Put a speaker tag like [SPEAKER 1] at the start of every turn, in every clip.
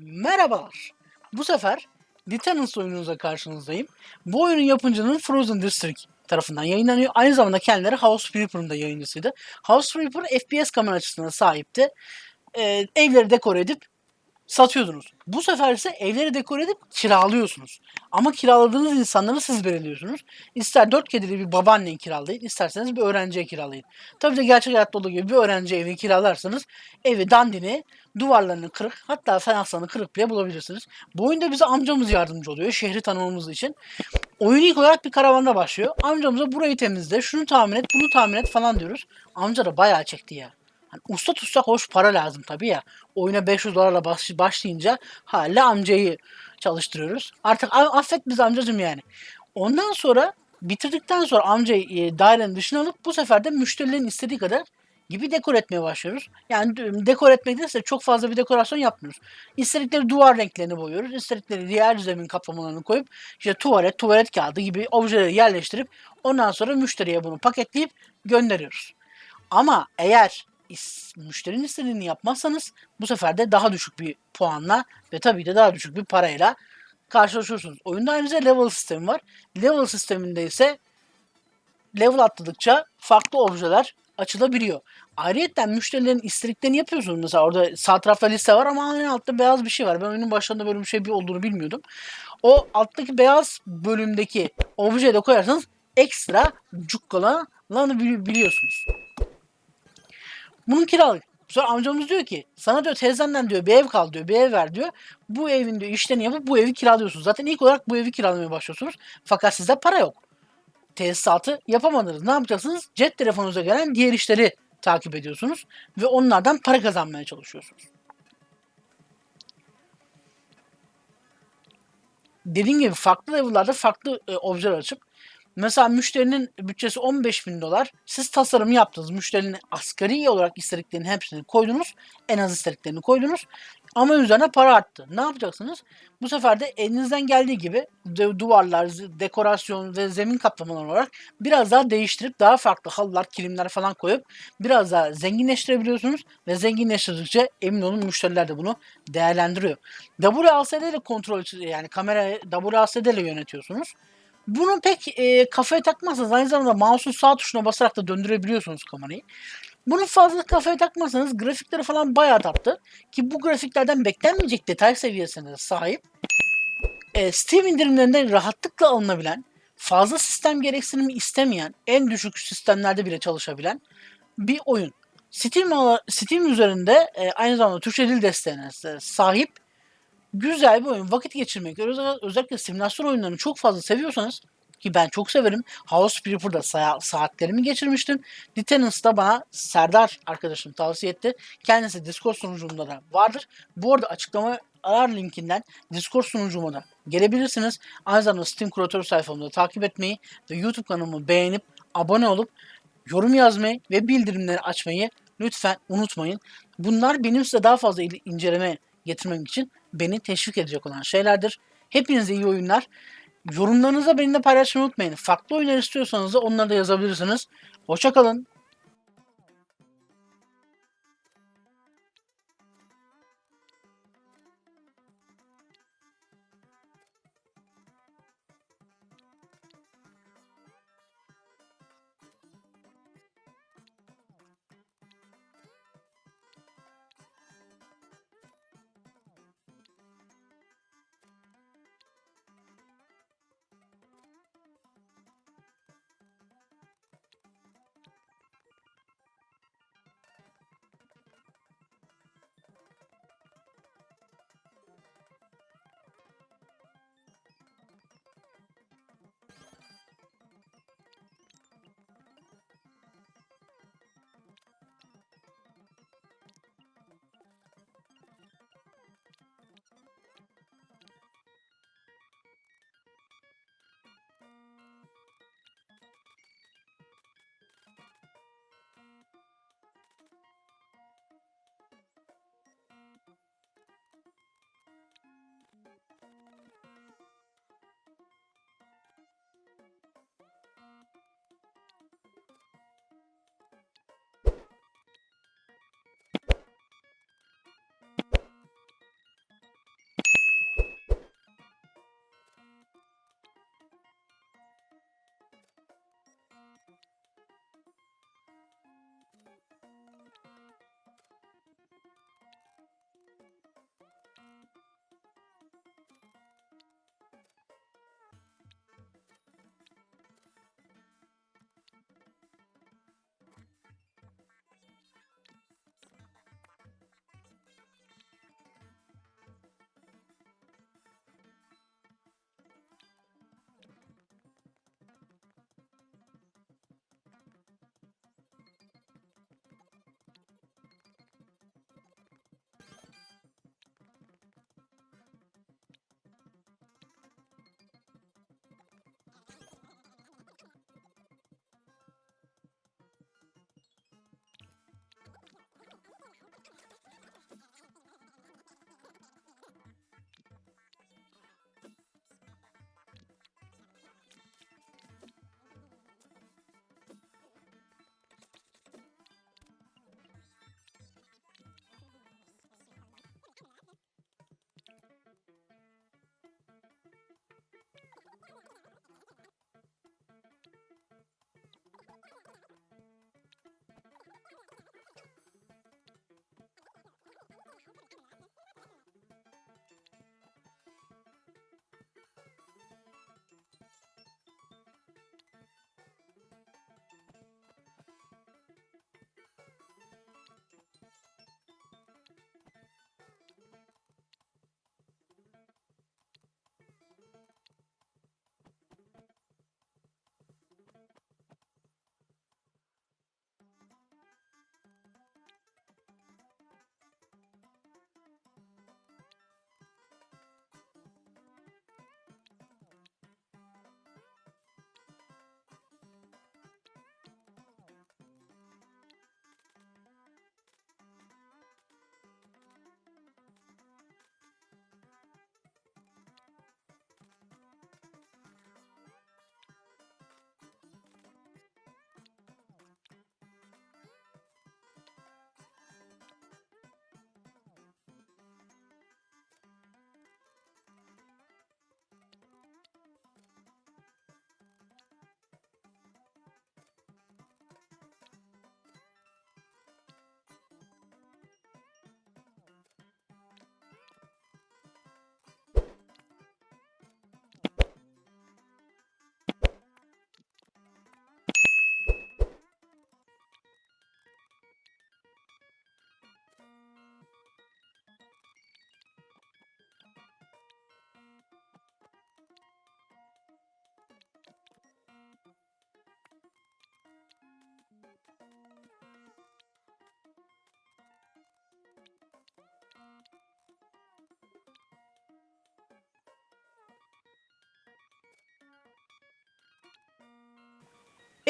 [SPEAKER 1] Merhabalar. Bu sefer Detenants oyununuzla karşınızdayım. Bu oyunun yapımcının Frozen District tarafından yayınlanıyor. Aynı zamanda kendileri House Flipper'ın da yayıncısıydı. House Flipper FPS kamera açısına sahipti. Ee, evleri dekore edip satıyordunuz. Bu sefer ise evleri dekore edip kiralıyorsunuz. Ama kiraladığınız insanları siz belirliyorsunuz. İster dört kedili bir babaannen kiralayın, isterseniz bir öğrenciye kiralayın. Tabii de gerçek hayatta olduğu gibi bir öğrenci evi kiralarsanız evi dandini, duvarlarını kırık, hatta fayanslarını kırık bile bulabilirsiniz. Bu oyunda bize amcamız yardımcı oluyor şehri tanımamız için. Oyun ilk olarak bir karavanda başlıyor. Amcamıza burayı temizle, şunu tamir et, bunu tamir et falan diyoruz. Amca da bayağı çekti ya. Hani usta tutsak hoş para lazım tabii ya. Oyuna 500 dolarla baş, başlayınca hala amcayı çalıştırıyoruz. Artık affet biz amcacım yani. Ondan sonra bitirdikten sonra amcayı e, dairenin dışına alıp bu sefer de müşterilerin istediği kadar gibi dekor etmeye başlıyoruz. Yani dekor etmek değilse çok fazla bir dekorasyon yapmıyoruz. İstedikleri duvar renklerini boyuyoruz. İstedikleri diğer zemin kaplamalarını koyup işte tuvalet, tuvalet kağıdı gibi objeleri yerleştirip ondan sonra müşteriye bunu paketleyip gönderiyoruz. Ama eğer is- müşterinin istediğini yapmazsanız bu sefer de daha düşük bir puanla ve tabii de daha düşük bir parayla karşılaşıyorsunuz. Oyunda ayrıca level sistemi var. Level sisteminde ise level atladıkça farklı objeler açılabiliyor. Ayrıca müşterilerin istediklerini yapıyorsunuz. Mesela orada sağ tarafta liste var ama en altta beyaz bir şey var. Ben oyunun başlarında böyle bir şey bir olduğunu bilmiyordum. O alttaki beyaz bölümdeki objeyi de koyarsanız ekstra cukkalanı bili- biliyorsunuz. Bunun kiralık. Sonra amcamız diyor ki sana diyor teyzenden diyor bir ev kal diyor bir ev ver diyor. Bu evin diyor işlerini yapıp bu evi kiralıyorsunuz. Zaten ilk olarak bu evi kiralamaya başlıyorsunuz. Fakat sizde para yok. Tesisatı yapamadınız. Ne yapacaksınız? Cep telefonunuza gelen diğer işleri takip ediyorsunuz. Ve onlardan para kazanmaya çalışıyorsunuz. Dediğim gibi farklı level'larda farklı e, objeler açıp Mesela müşterinin bütçesi 15 bin dolar. Siz tasarım yaptınız. Müşterinin asgari olarak istediklerinin hepsini koydunuz. En az istediklerini koydunuz. Ama üzerine para arttı. Ne yapacaksınız? Bu sefer de elinizden geldiği gibi duvarlar, dekorasyon ve zemin kaplamaları olarak biraz daha değiştirip daha farklı halılar, kilimler falan koyup biraz daha zenginleştirebiliyorsunuz ve zenginleştirdikçe emin olun müşteriler de bunu değerlendiriyor. WASD ile kontrol yani kamerayı WASD ile yönetiyorsunuz. Bunu pek e, kafaya takmazsanız aynı zamanda mouse'un sağ tuşuna basarak da döndürebiliyorsunuz kamerayı. Bunu fazla kafaya takmazsanız grafikleri falan bayağı tattı. Ki bu grafiklerden beklenmeyecek detay seviyesine sahip. E, Steam indirimlerinde rahatlıkla alınabilen, fazla sistem gereksinimi istemeyen, en düşük sistemlerde bile çalışabilen bir oyun. Steam, Steam üzerinde e, aynı zamanda Türkçe dil desteğine de sahip güzel bir oyun. Vakit geçirmek, özel- özellikle simülasyon oyunlarını çok fazla seviyorsanız ki ben çok severim. House Flipper'da sa- saatlerimi geçirmiştim. The Tenants da bana Serdar arkadaşım tavsiye etti. Kendisi Discord sunucumda da vardır. Bu arada açıklama arar linkinden Discord sunucuma da gelebilirsiniz. Aynı zamanda Steam kuratör sayfamda takip etmeyi ve YouTube kanalımı beğenip abone olup yorum yazmayı ve bildirimleri açmayı lütfen unutmayın. Bunlar benim size daha fazla inceleme getirmem için beni teşvik edecek olan şeylerdir. Hepinize iyi oyunlar. Yorumlarınızı benimle paylaşmayı unutmayın. Farklı oyunlar istiyorsanız da onları da yazabilirsiniz. Hoşçakalın.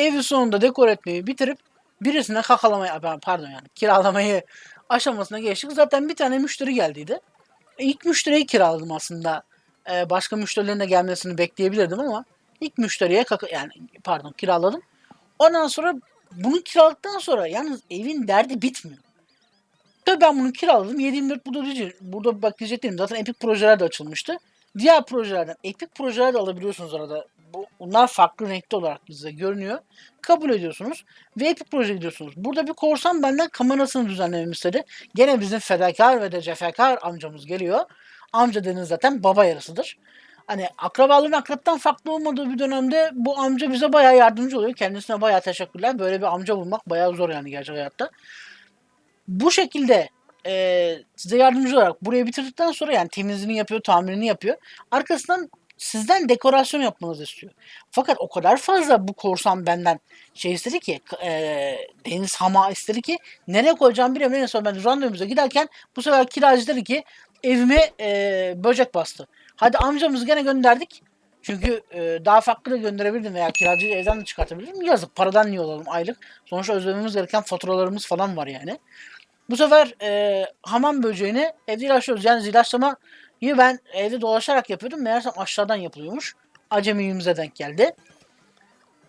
[SPEAKER 1] Evi sonunda dekor etmeyi bitirip birisine kakalamaya ben- pardon yani kiralamayı aşamasına geçtik. Zaten bir tane müşteri geldiydi. E, İlk müşteriyi kiraladım aslında. E, başka müşterilerin de gelmesini bekleyebilirdim ama ilk müşteriye kaka yani pardon kiraladım. Ondan sonra bunu kiraladıktan sonra yalnız evin derdi bitmiyor. Tabii ben bunu kiraladım. 724 burada diyece- burada bak diyecektim. Zaten Epic projeler de açılmıştı. Diğer projelerden Epic projeler de alabiliyorsunuz arada. Bu, bunlar farklı renkli olarak size görünüyor. Kabul ediyorsunuz ve Epic proje gidiyorsunuz. Burada bir korsan benden kamerasını düzenlememi istedi. Gene bizim fedakar ve de cefakar amcamız geliyor. Amca dediğiniz zaten baba yarısıdır. Hani akrabalığın akraptan farklı olmadığı bir dönemde bu amca bize bayağı yardımcı oluyor. Kendisine bayağı teşekkürler. Böyle bir amca bulmak bayağı zor yani gerçek hayatta bu şekilde e, size yardımcı olarak burayı bitirdikten sonra yani temizliğini yapıyor, tamirini yapıyor. Arkasından sizden dekorasyon yapmanızı istiyor. Fakat o kadar fazla bu korsan benden şey istedi ki e, Deniz Hama istedi ki nereye koyacağım bilemiyorum. En son ben randevuza giderken bu sefer kiracı dedi ki evime e, böcek bastı. Hadi amcamızı gene gönderdik. Çünkü e, daha farklı da gönderebilirdim veya kiracıyı evden de çıkartabilirdim. Yazık paradan niye olalım aylık. Sonuçta ödememiz gereken faturalarımız falan var yani. Bu sefer e, hamam böceğini evde ilaçlıyoruz. Yani ilaçlamayı ben evde dolaşarak yapıyordum. Meğersem aşağıdan yapılıyormuş. Acemiliğimize denk geldi.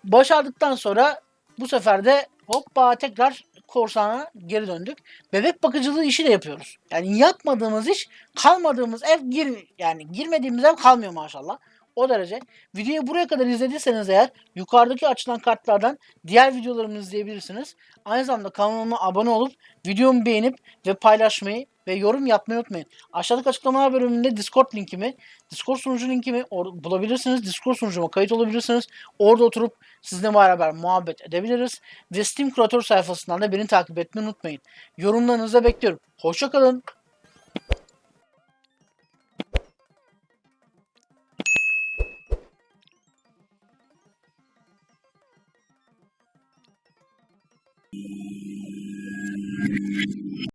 [SPEAKER 1] Başardıktan sonra bu sefer de hoppa tekrar korsana geri döndük. Bebek bakıcılığı işi de yapıyoruz. Yani yapmadığımız iş kalmadığımız ev gir yani girmediğimiz ev kalmıyor maşallah. O derece. Videoyu buraya kadar izlediyseniz eğer yukarıdaki açılan kartlardan diğer videolarımı izleyebilirsiniz. Aynı zamanda kanalıma abone olup videomu beğenip ve paylaşmayı ve yorum yapmayı unutmayın. Aşağıdaki açıklamalar bölümünde Discord linkimi, Discord sunucu linkimi bulabilirsiniz. Discord sunucuma kayıt olabilirsiniz. Orada oturup sizinle beraber muhabbet edebiliriz. Ve Steam Creator sayfasından da beni takip etmeyi unutmayın. Yorumlarınızı bekliyorum. Hoşçakalın.